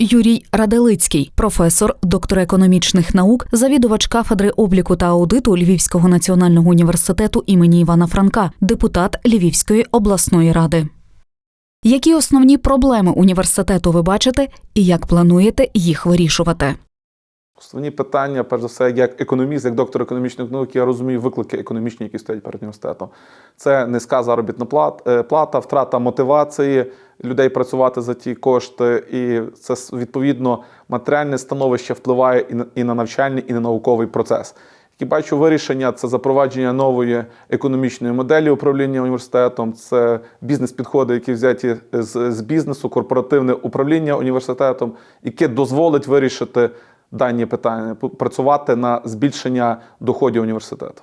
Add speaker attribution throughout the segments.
Speaker 1: Юрій Раделицький, професор, доктор економічних наук, завідувач кафедри обліку та аудиту Львівського національного університету імені Івана Франка, депутат Львівської обласної ради. Які основні проблеми університету ви бачите і як плануєте їх вирішувати?
Speaker 2: Основні питання, перш за все, як економіст, як доктор економічних наук, я розумію виклики економічні, які стоять перед університетом. Це низька заробітна е, плата, втрата мотивації людей працювати за ті кошти, і це відповідно матеріальне становище впливає і на, і на навчальний, і на науковий процес. Які бачу вирішення це запровадження нової економічної моделі управління університетом, це бізнес-підходи, які взяті з, з бізнесу, корпоративне управління університетом, яке дозволить вирішити дані питання, працювати на збільшення доходів університету.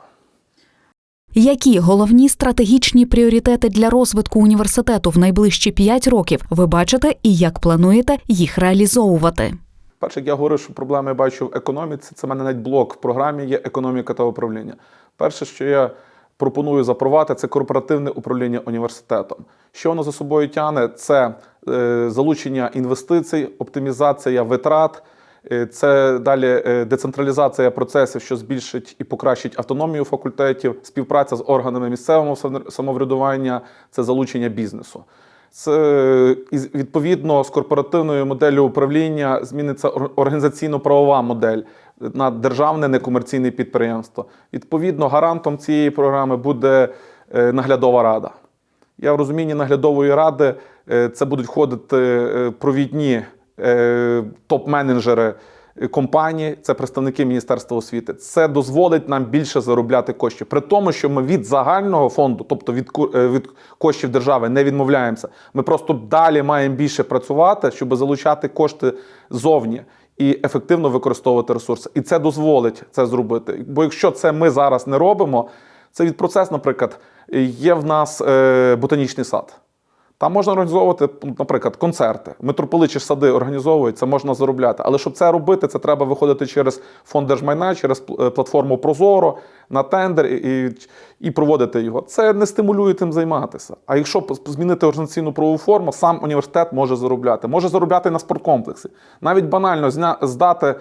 Speaker 1: Які головні стратегічні пріоритети для розвитку університету в найближчі 5 років ви бачите і як плануєте їх реалізовувати?
Speaker 2: Перше, як я говорив, що проблеми я бачу в економіці. Це в мене навіть блок в програмі є економіка та управління. Перше, що я пропоную запровадити, це корпоративне управління університетом. Що воно за собою тягне? Це е, залучення інвестицій, оптимізація витрат. Е, Це далі е, децентралізація процесів, що збільшить і покращить автономію факультетів, співпраця з органами місцевого самоврядування, це залучення бізнесу. Це відповідно з корпоративною моделлю управління зміниться організаційно-правова модель на державне некомерційне підприємство. Відповідно, гарантом цієї програми буде е, наглядова рада. Я в розумінні наглядової ради це будуть входити е, провідні топ-менеджери е, компанії, це представники Міністерства освіти. Це дозволить нам більше заробляти коштів. При тому, що ми від загального фонду, тобто від, е, від коштів держави, не відмовляємося. Ми просто далі маємо більше працювати, щоб залучати кошти зовні. І ефективно використовувати ресурси, і це дозволить це зробити. Бо якщо це ми зараз не робимо, це від процес, наприклад, є в нас е, ботанічний сад. Там можна організовувати, наприклад, концерти. Митрополичі сади організовують, це можна заробляти. Але щоб це робити, це треба виходити через фонд держмайна, через е, платформу Прозоро на тендер і, і проводити його. Це не стимулює тим займатися. А якщо змінити організаційну правову форму, сам університет може заробляти. Може заробляти на спорткомплексі. Навіть банально здати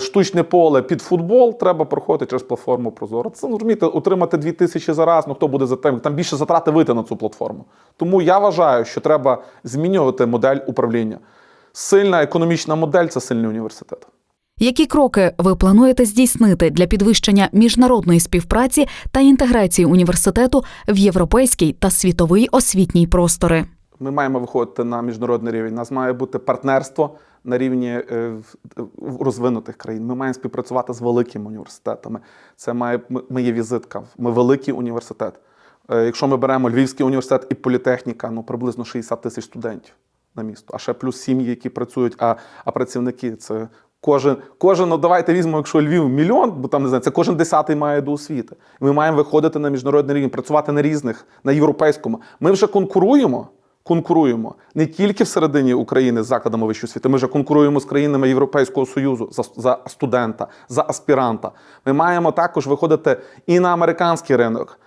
Speaker 2: штучне поле під футбол, треба проходити через платформу Прозоро. Це розумієте, отримати 2 тисячі за раз, ну хто буде за тим? Там більше затрати вийти на цю платформу. Тому я вважаю, що треба змінювати модель управління. Сильна економічна модель це сильний університет.
Speaker 1: Які кроки ви плануєте здійснити для підвищення міжнародної співпраці та інтеграції університету в європейський та світовий освітній простори?
Speaker 2: Ми маємо виходити на міжнародний рівень. У нас має бути партнерство на рівні е, розвинутих країн. Ми маємо співпрацювати з великими університетами. Це має ми- ми є візитка. Ми великий університет. Е, Якщо ми беремо Львівський університет і політехніка, ну приблизно 60 тисяч студентів на місто, а ще плюс сім'ї, які працюють, а, а працівники це. Кожен, кожен, ну давайте візьмемо, якщо Львів мільйон, бо там не знаю, це кожен десятий має до освіти. Ми маємо виходити на міжнародний рівень, працювати на різних, на європейському. Ми вже конкуруємо конкуруємо не тільки всередині України з закладами вищої освіти, ми вже конкуруємо з країнами Європейського Союзу за, за студента, за аспіранта. Ми маємо також виходити і на американський ринок.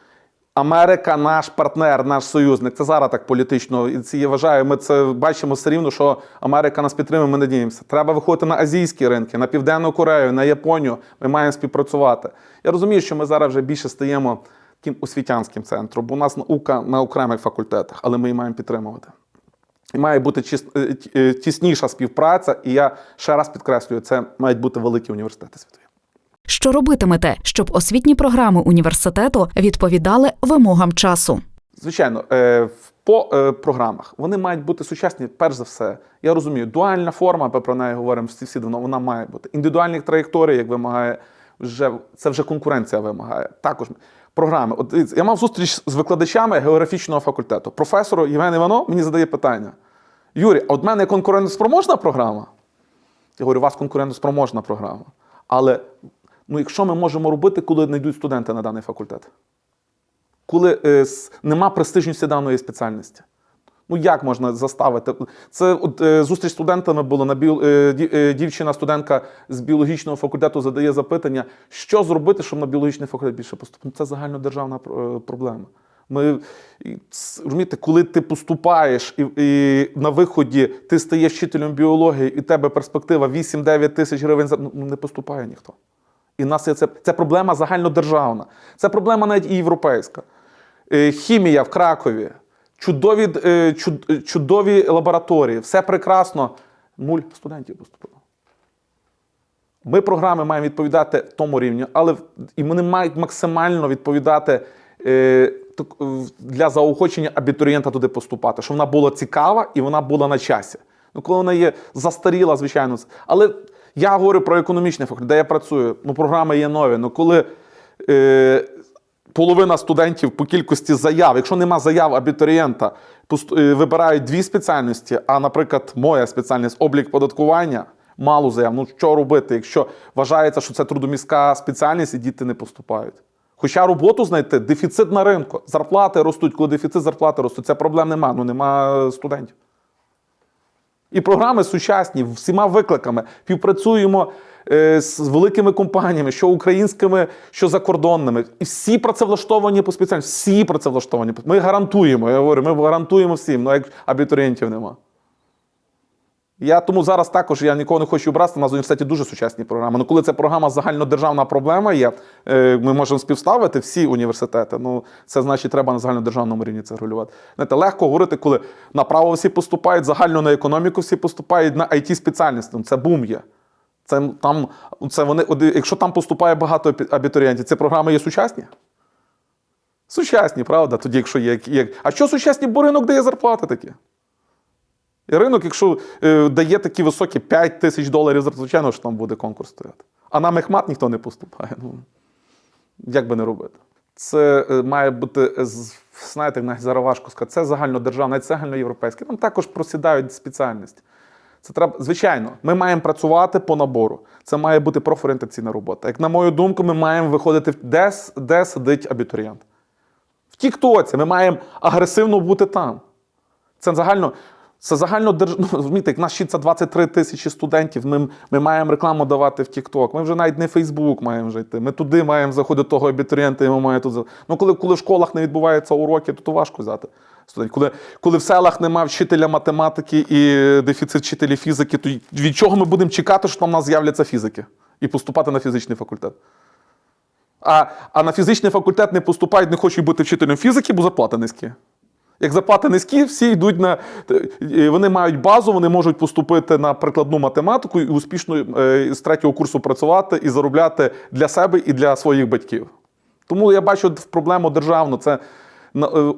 Speaker 2: Америка наш партнер, наш союзник. Це зараз так політично. І я вважаю. Ми це бачимо все рівно, що Америка нас підтримує. Ми надіємося. Треба виходити на азійські ринки, на Південну Корею, на Японію. Ми маємо співпрацювати. Я розумію, що ми зараз вже більше стаємо таким освітянським центром, бо у нас наука на окремих факультетах, але ми її маємо підтримувати. І має бути е, е, тісніша співпраця, і я ще раз підкреслюю, це мають бути великі університети світові.
Speaker 1: Що робитимете, щоб освітні програми університету відповідали вимогам часу?
Speaker 2: Звичайно, е, по програмах вони мають бути сучасні, перш за все. Я розумію, дуальна форма, ми про неї говоримо всі всі давно, вона має бути. Індивідуальні траєкторії, як вимагає, вже це вже конкуренція вимагає. Також програми. От я мав зустріч з викладачами географічного факультету. Професор Євген Іванов мені задає питання: Юрій, а от в мене конкурентоспроможна програма? Я говорю, у вас конкурентоспроможна програма. Але ну, якщо ми можемо робити, коли не йдуть студенти на даний факультет? коли е, нема престижності даної спеціальності. Ну як можна заставити? Це от, е, зустріч з студентами було на біо, е, е, дівчина, студентка з біологічного факультету задає запитання, що зробити, щоб на біологічний факультет більше поступити. Ну, Це загальнодержавна е, проблема. Ми розумієте, коли ти поступаєш і, і на виході ти стаєш вчителем біології, і в тебе перспектива 8-9 тисяч гривень за- ну, не поступає ніхто. І нас є це, це проблема загальнодержавна. Це проблема навіть і європейська. Е, Хімія в Кракові, чудові, е, чуд- е, чудові лабораторії, все прекрасно. Нуль студентів поступило. Ми програми маємо відповідати тому рівню, але і вони мають максимально відповідати е, для заохочення абітурієнта туди поступати, щоб вона була цікава і вона була на часі. Ну, коли вона є застаріла, звичайно. Але я говорю про економічний факультет, де я працюю. Ну, програми є нові. Ну, коли половина студентів по кількості заяв, якщо нема заяв абітурієнта, е, вибирають дві спеціальності, а, наприклад, моя спеціальність облік податкування. Мало заяв. Ну що робити, якщо вважається, що це трудоміська спеціальність і діти не поступають? Хоча роботу знайти, дефіцит на ринку, зарплати ростуть, коли дефіцит зарплати ростуть, це проблем нема, ну нема студентів. І програми сучасні, всіма викликами. Співпрацюємо е, з великими компаніями, що українськими, що закордонними. І всі працевлаштовані по спеціальності. Всі працевлаштовані. Ми гарантуємо, я говорю, ми гарантуємо всім, ну як абітурієнтів нема. Я тому зараз також я нікого не хочу обрати. У нас в університеті дуже сучасні програми. Ну, коли це програма загальнодержавна проблема є, е, ми можемо співставити всі університети. Ну, це значить, треба на загальнодержавному рівні це регулювати. Знаєте, легко говорити, коли направо всі поступають, загально на економіку всі поступають на it спеціальність. Ну, Це бум є. Це там, це вони, якщо там поступає багато абітурієнтів, ці програми є сучасні? Сучасні, правда? Тоді, якщо є. є. А що сучасні, бо ринок дає зарплати такі. І ринок, якщо е, дає такі високі 5 тисяч доларів, звичайно, що там буде конкурс стояти. А на мехмат ніхто не поступає. Ну, як би не робити? Це е, має бути, знаєте, навіть зараз важко сказати, це загальнодержавне, навіть загальноєвропейське. Там також просідають спеціальності. Це треба, звичайно, ми маємо працювати по набору. Це має бути профорієнтаційна робота. Як на мою думку, ми маємо виходити, де, де сидить абітурієнт. В Тіктоці ми маємо агресивно бути там. Це загально. Це загально держ... ну, розумієте, як нас вчиться 23 тисячі студентів. Ми, ми маємо рекламу давати в TikTok. Ми вже навіть не Facebook маємо вже йти. Ми туди маємо заходити того абітурієнта, і ми маємо тут. Ну, коли, коли в школах не відбуваються уроки, то, то важко взяти студентів. Коли, коли в селах немає вчителя математики і дефіцит вчителів фізики, то від чого ми будемо чекати, що там у нас з'являться фізики і поступати на фізичний факультет? А, а на фізичний факультет не поступають, не хочуть бути вчителем фізики, бо зарплати низькі. Як зарплати низькі, всі йдуть на. е, Вони мають базу, вони можуть поступити на прикладну математику і успішно е, з третього курсу працювати і заробляти для себе і для своїх батьків. Тому я бачу проблему державну. Це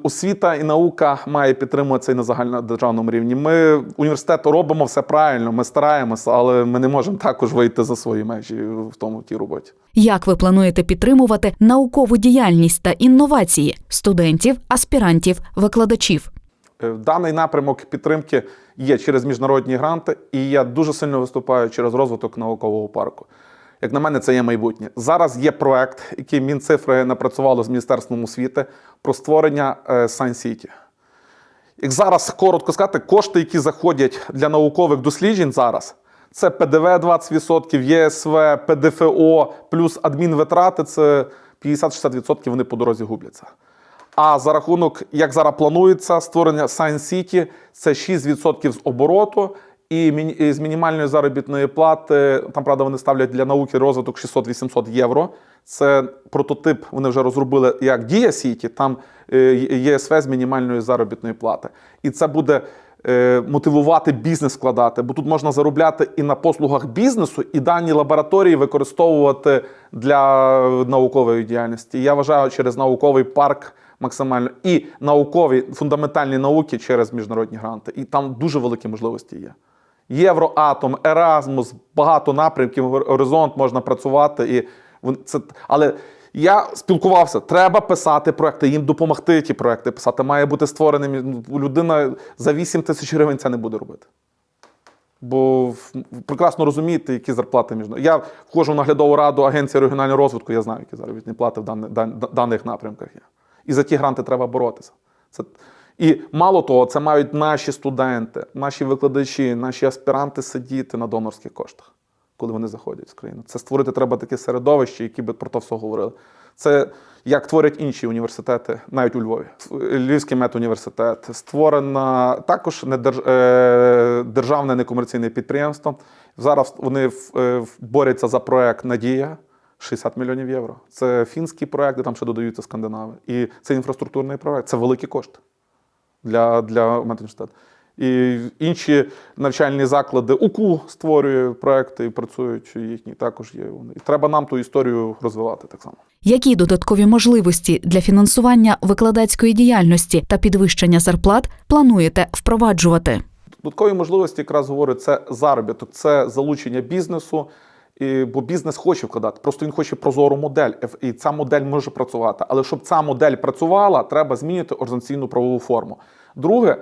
Speaker 2: освіта і наука має підтримуватися і на загальнодержавному рівні. Ми університет робимо все правильно, ми стараємося, але ми не можемо також вийти за свої межі в тому в тій роботі.
Speaker 1: Як ви плануєте підтримувати наукову діяльність та інновації студентів, аспірантів, викладачів?
Speaker 2: Е, Даний напрямок підтримки є через міжнародні гранти, і я дуже сильно виступаю через розвиток наукового парку. Як на мене, це є майбутнє. Зараз є проект, який Мінцифри напрацювало з Міністерством освіти про створення е, Science City. Як зараз коротко сказати, кошти, які заходять для наукових досліджень зараз, це ПДВ 20%, ЄСВ, ПДФО, плюс адмінвитрати це 50-60% вони по дорозі губляться. А за рахунок, як зараз планується, створення Science City це 6% з обороту. І з мінімальної заробітної плати, там, правда, вони ставлять для науки розвиток 600-800 євро. Це прототип, вони вже розробили як Дія Сіті, там е, ЄСВ з мінімальної заробітної плати. І це буде е, мотивувати бізнес вкладати, бо тут можна заробляти і на послугах бізнесу, і дані лабораторії використовувати для наукової діяльності. Я вважаю, через науковий парк максимально і наукові фундаментальні науки через міжнародні гранти. І там дуже великі можливості є. Євроатом, Еразмус, багато напрямків, горизонт можна працювати. І це, але я спілкувався, треба писати проекти, їм допомогти ті проекти писати. Має бути створений. ну, Людина за 8 тисяч гривень це не буде робити. Бо прекрасно розумієте, які зарплати між Я входжу в наглядову раду Агенції регіонального розвитку, я знаю, які заробітні плати в даних напрямках є. І за ті гранти треба боротися. Це... І мало того, це мають наші студенти, наші викладачі, наші аспіранти сидіти на донорських коштах, коли вони заходять з країни. Це створити треба таке середовище, які би про то все говорили. Це як творять інші університети, навіть у Львові. Львівський медуніверситет створено також не е, державне некомерційне підприємство. Зараз вони е, борються за проект Надія. 60 мільйонів євро. Це фінський проект, де там ще додаються скандинави. І це інфраструктурний проект. Це великі кошти для, для медуніверситету. І інші навчальні заклади УКУ створює проекти і працюють їхні також є. Вони. І треба нам ту історію розвивати так само.
Speaker 1: Які додаткові можливості для фінансування викладацької діяльності та підвищення зарплат плануєте впроваджувати?
Speaker 2: Додаткові можливості якраз говорю, це заробіток, це залучення бізнесу. І, бо бізнес хоче вкладати, просто він хоче прозору модель, і ця модель може працювати. Але щоб ця модель працювала, треба змінити організаційну правову форму. Друге,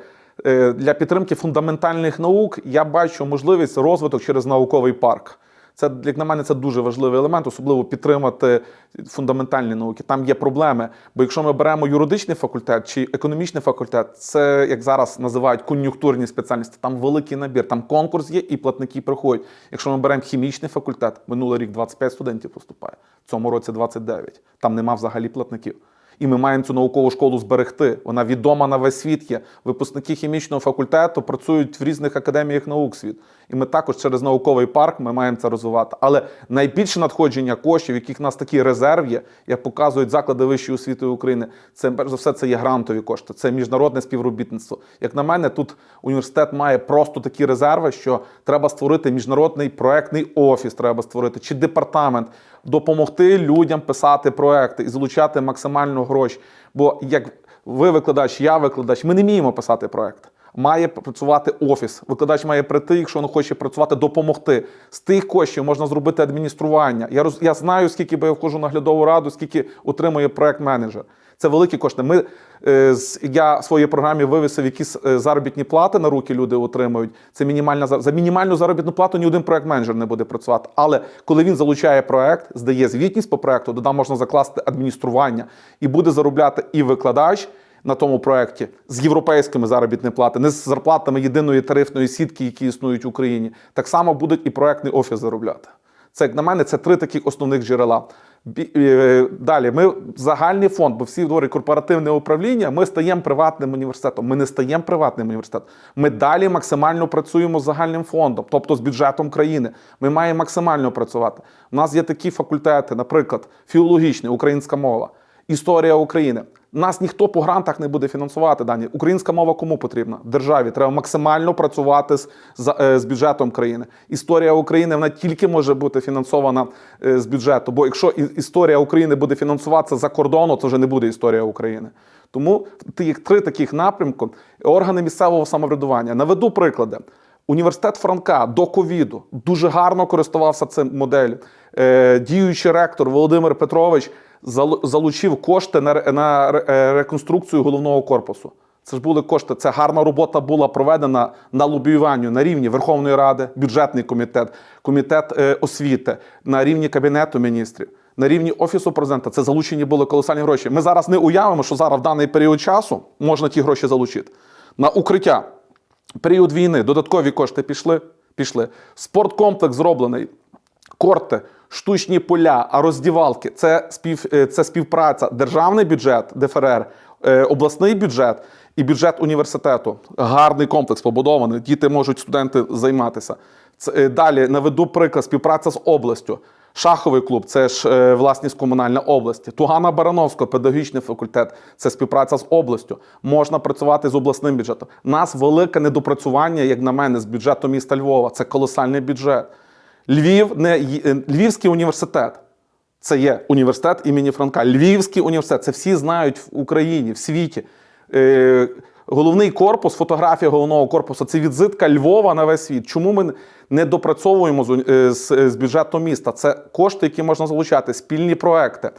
Speaker 2: е, для підтримки фундаментальних наук я бачу можливість розвиток через науковий парк. Це як на мене це дуже важливий елемент, особливо підтримати фундаментальні науки. Там є проблеми. Бо якщо ми беремо юридичний факультет чи економічний факультет, це як зараз називають кон'юнктурні спеціальності. Там великий набір, там конкурс є і платники приходять. Якщо ми беремо хімічний факультет, минулий рік 25 студентів поступає, в цьому році 29. Там нема взагалі платників. І ми маємо цю наукову школу зберегти. Вона відома на весь світ є. Випускники хімічного факультету працюють в різних академіях наук світ. І ми також через науковий парк ми маємо це розвивати. Але найбільше надходження коштів, яких в нас такий резерв є, як показують заклади вищої освіти України, це перш за все це є грантові кошти, це міжнародне співробітництво. Як на мене, тут університет має просто такі резерви, що треба створити міжнародний проектний офіс, треба створити чи департамент, допомогти людям писати проекти і залучати максимально гроші. Бо як ви викладач, я викладач, ми не вміємо писати проект. Має працювати офіс. Викладач має прийти, якщо він хоче працювати, допомогти. З тих коштів можна зробити адміністрування. Я роз, я знаю, скільки би я входжу в наглядову раду, скільки отримує проект менеджер. Це великі кошти. Ми е, я в своїй програмі вивісив якісь е, заробітні плати на руки люди отримують. Це мінімальна за мінімальну заробітну плату ні один проект менеджер не буде працювати. Але коли він залучає проект, здає звітність по проекту, туди можна закласти адміністрування і буде заробляти і викладач на тому проєкті з європейськими заробітними плати, не з зарплатами єдиної тарифної сітки, які існують в Україні. Так само будуть і проектний офіс заробляти. Це як на мене, це три таких основних джерела. Е, Далі, ми загальний фонд, бо всі говорять корпоративне управління. Ми стаємо приватним університетом. Ми не стаємо приватним університетом. Ми далі максимально працюємо з загальним фондом, тобто з бюджетом країни. Ми маємо максимально працювати. У нас є такі факультети, наприклад, філологічний, українська мова, історія України. Нас ніхто по грантах не буде фінансувати дані. Українська мова кому потрібна? Державі. Треба максимально працювати з, е, з бюджетом країни. Історія України вона тільки може бути фінансована е, з бюджету. Бо якщо історія України буде фінансуватися за кордону, це вже не буде історія України. Тому тих три таких напрямку органи місцевого самоврядування. Наведу приклади. Університет Франка до ковіду дуже гарно користувався цим моделлю. Е, діючий ректор Володимир Петрович залучив кошти на, на е, реконструкцію головного корпусу. Це ж були кошти. Це гарна робота була проведена на лобіюванню на рівні Верховної Ради, бюджетний комітет, комітет е, освіти, на рівні кабінету міністрів, на рівні офісу президента. Це залучені були колосальні гроші. Ми зараз не уявимо, що зараз в даний період часу можна ті гроші залучити на укриття. Період війни додаткові кошти пішли. Пішли. Спорткомплекс зроблений, корти, штучні поля, а роздівалки це спів, е, це співпраця. Державний бюджет, ДФРР, е, обласний бюджет і бюджет університету. Гарний комплекс побудований. Діти можуть студенти займатися. Це, е, далі наведу приклад співпраця з областю. Шаховий клуб це ж е, власність комунальна області. Тугана Барановського, педагогічний факультет це співпраця з областю. Можна працювати з обласним бюджетом. У нас велике недопрацювання, як на мене, з бюджету міста Львова. Це колосальний бюджет. Львів не е, Львівський університет. Це є університет імені Франка. Львівський університет. Це всі знають в Україні, в світі. Е, головний корпус, фотографія головного корпусу це візитка Львова на весь світ. Чому ми не допрацьовуємо з, е, з, з бюджету міста? Це кошти, які можна залучати, спільні проекти.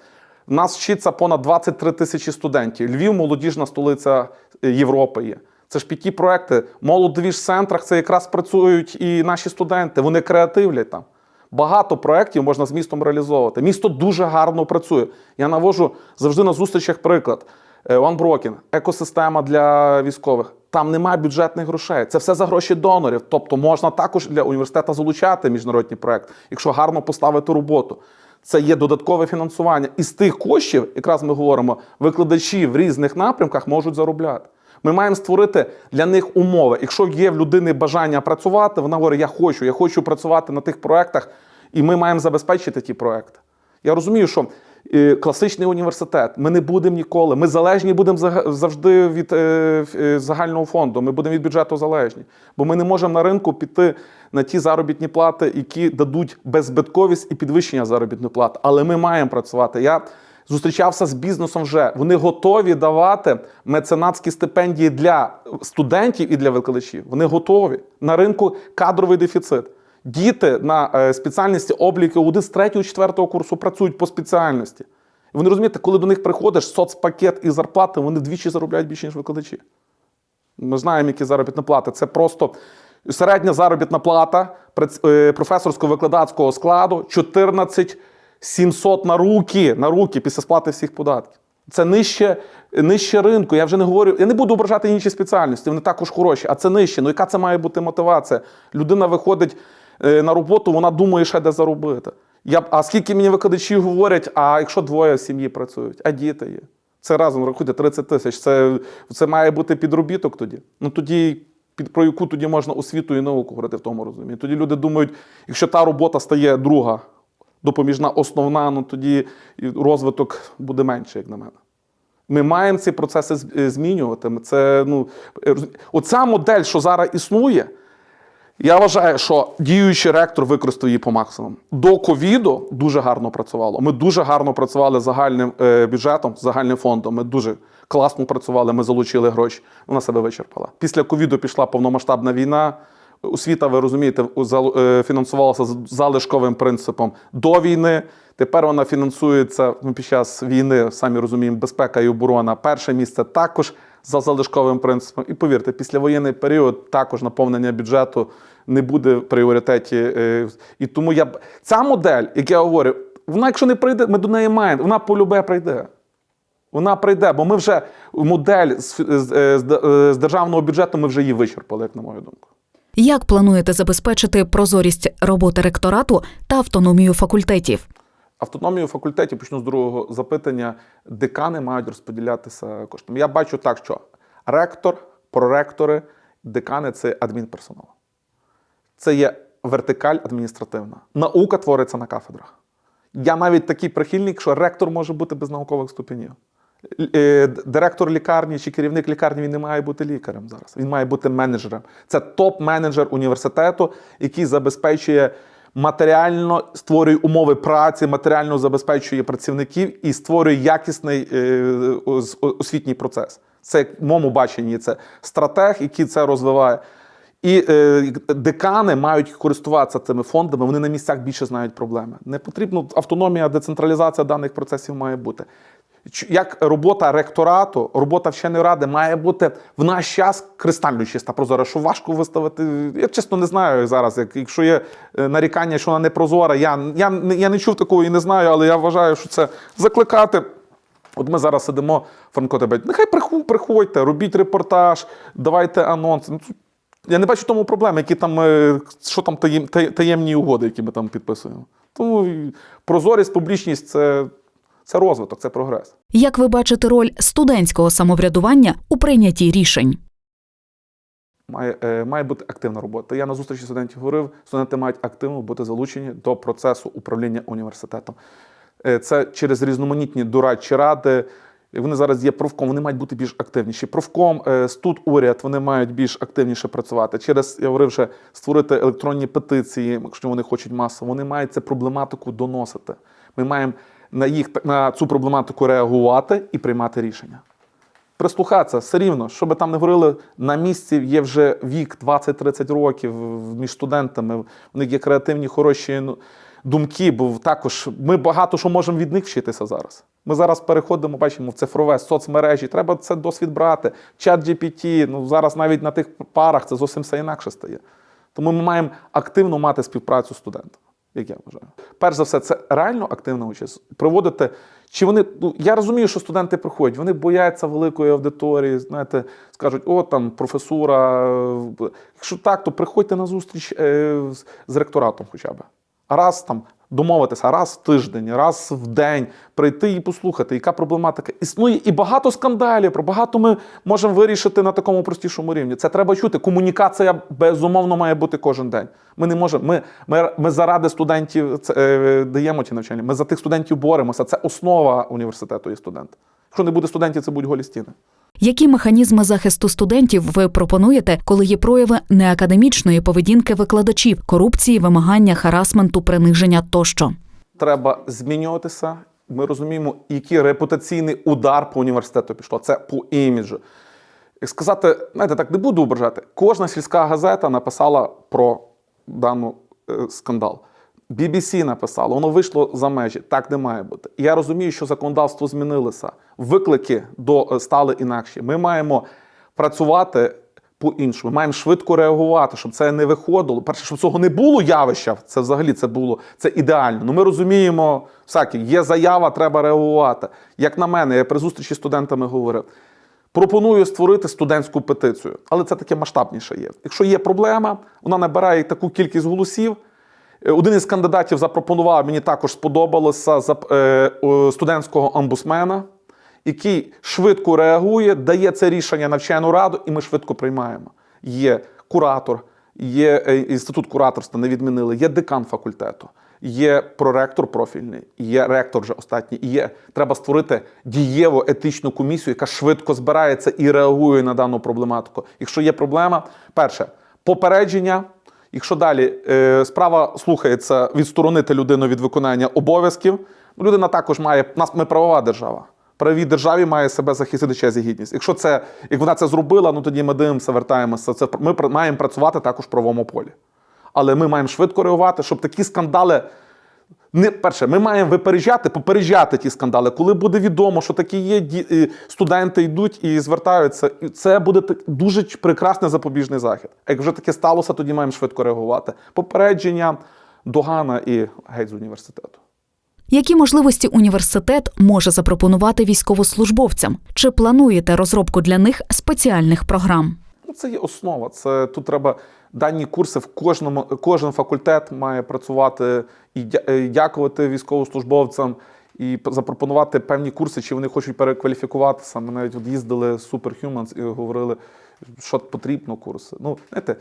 Speaker 2: У нас вчиться понад 23 тисячі студентів. Львів молодіжна столиця е, Європи є. Це ж п'яті проекти. В молодовіж центрах це якраз працюють і наші студенти. Вони креативлять там. Багато проєктів можна з містом реалізовувати. Місто дуже гарно працює. Я навожу завжди на зустрічах приклад. Ван Брокін, екосистема для військових. Там немає бюджетних грошей. Це все за гроші донорів. Тобто можна також для університету залучати міжнародні проекти, якщо гарно поставити роботу. Це є додаткове фінансування. І з тих коштів, якраз ми говоримо, викладачі в різних напрямках можуть заробляти. Ми маємо створити для них умови. Якщо є в людини бажання працювати, вона говорить: Я хочу, я хочу працювати на тих проектах, і ми маємо забезпечити ті проекти. Я розумію, що е, класичний університет ми не будемо ніколи. Ми залежні будемо завжди від е, е, загального фонду. Ми будемо від бюджету залежні. Бо ми не можемо на ринку піти на ті заробітні плати, які дадуть беззбитковість і підвищення заробітної плати. Але ми маємо працювати. Я зустрічався з бізнесом вже. Вони готові давати меценатські стипендії для студентів і для викладачів. Вони готові. На ринку кадровий дефіцит. Діти на е, спеціальності обліки аудит з 3-4 курсу працюють по спеціальності. І вони розумієте, коли до них приходиш соцпакет і зарплати, вони двічі заробляють більше, ніж викладачі. Ми знаємо, які заробітні плати. Це просто середня заробітна плата е, професорсько-викладацького складу 14 700 на руки, на руки після сплати всіх податків. Це нижче, нижче ринку. Я вже не говорю, я не буду ображати інші спеціальності, вони також хороші, а це нижче. Ну яка це має бути мотивація? Людина виходить е, на роботу, вона думає, ще де заробити. Я, а скільки мені викладачів говорять, а якщо двоє в сім'ї працюють, а діти є? Це разом рахуйте 30 тисяч. Це, це має бути підробіток тоді. Ну тоді під про яку тоді можна освіту і науку говорити в тому розумінні. Тоді люди думають, якщо та робота стає друга, допоміжна, основна, ну тоді розвиток буде менше, як на мене. Ми маємо ці процеси е, змінювати. Це, ну, е, оця модель, що зараз існує, я вважаю, що діючий ректор використав її по максимуму. До ковіду дуже гарно працювало. Ми дуже гарно працювали з загальним е, бюджетом, з загальним фондом. Ми дуже класно працювали, ми залучили гроші. Вона себе вичерпала. Після ковіду пішла повномасштабна війна. Освіта, ви розумієте, е, фінансувалася залишковим принципом до війни. Тепер вона фінансується ну, під час війни, самі розуміємо, безпека і оборона. Перше місце також за залишковим принципом. І повірте, післявоєнний період також наповнення бюджету не буде в пріоритеті. е, І тому я ця модель, як я говорю, вона, якщо не прийде, ми до неї маємо, вона полюбе прийде. Вона прийде, бо ми вже модель з, з, е, з, з державного бюджету ми вже її вичерпали, як на мою думку.
Speaker 1: Як плануєте забезпечити прозорість роботи ректорату та автономію факультетів?
Speaker 2: Автономію факультетів почну з другого запитання. Декани мають розподілятися коштами. Я бачу так, що ректор, проректори, декани це адмінперсонал. Це є вертикаль адміністративна. Наука твориться на кафедрах. Я навіть такий прихильник, що ректор може бути без наукових ступенів. Е, Директор лікарні чи керівник лікарні він не має бути лікарем зараз. Він має бути менеджером. Це топ-менеджер університету, який забезпечує матеріально створює умови праці, матеріально забезпечує працівників і створює якісний е, освітній процес. Це в моєму баченні, це стратег, який це розвиває. І е, декани мають користуватися цими фондами, вони на місцях більше знають проблеми. Не потрібно автономія, децентралізація даних процесів має бути. Як робота ректорату, робота вченої ради має бути в наш час кристально чиста, прозора, що важко виставити. Я чесно не знаю зараз, як, якщо є е, нарікання, що вона не прозора, я, я, я не чув такого і не знаю, але я вважаю, що це закликати. От ми зараз сидимо, Франко тебе, нехай приходьте, робіть репортаж, давайте анонс. Ну, я не бачу тому проблеми, які там, е, що там таєм, таємні угоди, які ми там підписуємо. Тому прозорість, публічність це, це розвиток, це прогрес.
Speaker 1: Як ви бачите роль студентського самоврядування у прийнятті рішень?
Speaker 2: Має, е, має бути активна робота. Я на зустрічі студентів говорив, студенти мають активно бути залучені до процесу управління університетом. Е, Це через різноманітні дорадчі ради. Вони зараз є профком, вони мають бути більш активніші. Профком, е, студ уряд, вони мають більш активніше працювати. Через, я говорив вже, створити електронні петиції, якщо вони хочуть масово, вони мають цю проблематику доносити. Ми маємо на їх на цю проблематику реагувати і приймати рішення прислухатися все рівно, що би там не говорили, на місці є вже вік 20-30 років між студентами. В них є креативні, хороші ну, думки, бо також ми багато що можемо від них вчитися зараз. Ми зараз переходимо, бачимо в цифрове соцмережі. Треба це досвід брати. Чат GPT, ну зараз навіть на тих парах це зовсім все інакше стає. Тому ми маємо активно мати співпрацю з студентами, як я вважаю. Перш за все, це реально активна участь. Проводити. Чи вони, ну я розумію, що студенти приходять, вони бояться великої аудиторії, знаєте, скажуть, о, там професура. Якщо так, то приходьте на зустріч е, з ректоратом хоча б. Раз там домовитися, раз в тиждень, раз в день прийти і послухати, яка проблематика існує, і багато скандалів. Про багато ми можемо вирішити на такому простішому рівні. Це треба чути. Комунікація безумовно має бути кожен день. Ми не можемо. Ми, ми, ми заради студентів це, е, даємо ті навчання. Ми за тих студентів боремося. Це основа університету. Є студент. Якщо не буде студентів, це будуть голі стіни.
Speaker 1: Які механізми захисту студентів ви пропонуєте, коли є прояви неакадемічної поведінки викладачів, корупції, вимагання, харасменту, приниження тощо?
Speaker 2: треба змінюватися. Ми розуміємо, який репутаційний удар по університету пішло. Це по іміджу. Як сказати, знаєте, так не буду ображати. Кожна сільська газета написала про даний скандал. BBC написало, воно вийшло за межі. Так не має бути. Я розумію, що законодавство змінилося. Виклики до е, стали інакші. Ми маємо працювати по-іншому. Ми маємо швидко реагувати, щоб це не виходило. Перше, щоб цього не було явища, це взагалі це було це ідеально. Ну ми розуміємо, всякі є заява, треба реагувати. Як на мене, я при зустрічі з студентами говорив. Пропоную створити студентську петицію, але це таке масштабніше є. Якщо є проблема, вона набирає таку кількість голосів. Е, Один із кандидатів запропонував, мені також сподобалося е, студентського омбусмена, який швидко реагує, дає це рішення навчальну раду, і ми швидко приймаємо. Є куратор, є е, інститут кураторства, не відмінили, є декан факультету, є проректор профільний, є ректор вже останній, і є треба створити дієву етичну комісію, яка швидко збирається і реагує на дану проблематику. Якщо є проблема, перше попередження. Якщо далі е, справа слухається відсторонити людину від виконання обов'язків, ну, людина також має нас ми правова держава. В правовій державі має себе захистити і гідність. Якщо це як вона це зробила, ну тоді ми дивимося, вертаємося. Це ми маємо працювати також в правовому полі. Але ми маємо швидко реагувати, щоб такі скандали. Не перше, ми маємо випереджати, попереджати ті скандали. Коли буде відомо, що такі є, ді- студенти йдуть і звертаються, і це буде дуже прекрасний запобіжний захід. Як вже таке сталося, тоді маємо швидко реагувати. Попередження, догана і геть з університету.
Speaker 1: Які можливості університет може запропонувати військовослужбовцям? Чи плануєте розробку для них спеціальних програм?
Speaker 2: Ну, це є основа. Це тут треба дані курси в кожному кожен факультет має працювати і е, дякувати військовослужбовцям. І запропонувати певні курси, чи вони хочуть перекваліфікуватися. Ми навіть їздили з Superhumans і говорили, що потрібно курси. Ну, знаєте,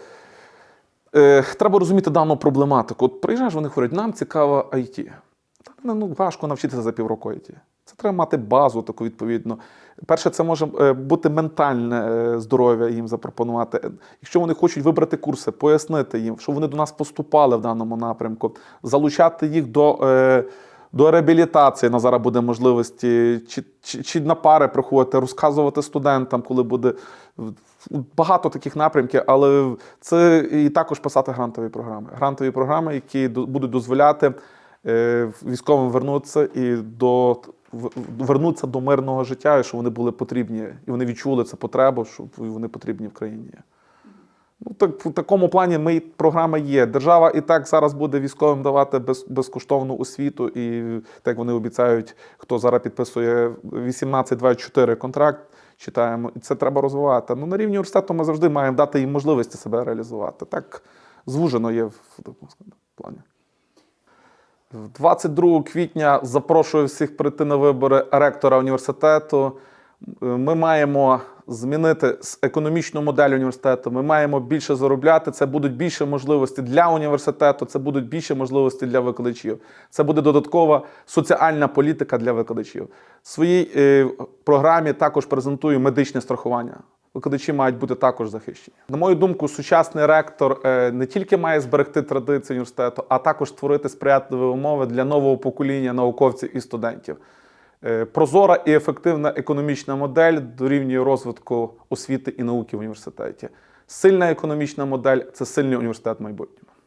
Speaker 2: е, треба розуміти дану проблематику. От приїжджаєш, вони говорять, нам цікаво IT. Та ну, важко навчитися за півроку IT. Це треба мати базу таку відповідно. Перше, це може е, бути ментальне е, здоров'я їм запропонувати. Якщо вони хочуть вибрати курси, пояснити їм, що вони до нас поступали в даному напрямку, залучати їх до. е, До реабілітації на зараз буде можливості, чи, чи, чи на пари приходити, розказувати студентам, коли буде багато таких напрямків, але це і також писати грантові програми. Грантові програми, які будуть дозволяти військовим вернутися і до вернутися до мирного життя, і щоб вони були потрібні, і вони відчули це потребу, щоб вони потрібні в країні. Ну, так, в такому плані ми програма є. Держава і так зараз буде військовим давати без, безкоштовну освіту, і так вони обіцяють, хто зараз підписує 18-24 контракт, читаємо, і це треба розвивати. Ну, на рівні університету ми завжди маємо дати їм можливості себе реалізувати. Так звужено є в такому плані. 22 квітня запрошую всіх прийти на вибори ректора університету. Е, Ми маємо змінити економічну модель університету. Ми маємо більше заробляти. Це будуть більше можливості для університету, це будуть більше можливості для викладачів. Це буде додаткова соціальна політика для викладачів. В своїй е, програмі також презентую медичне страхування. Викладачі мають бути також захищені. На мою думку, сучасний ректор е, не тільки має зберегти традиції університету, а також створити сприятливі умови для нового покоління науковців і студентів. Е, Прозора і ефективна економічна модель дорівнює розвитку освіти і науки в університеті. Сильна економічна модель це сильний університет майбутнього.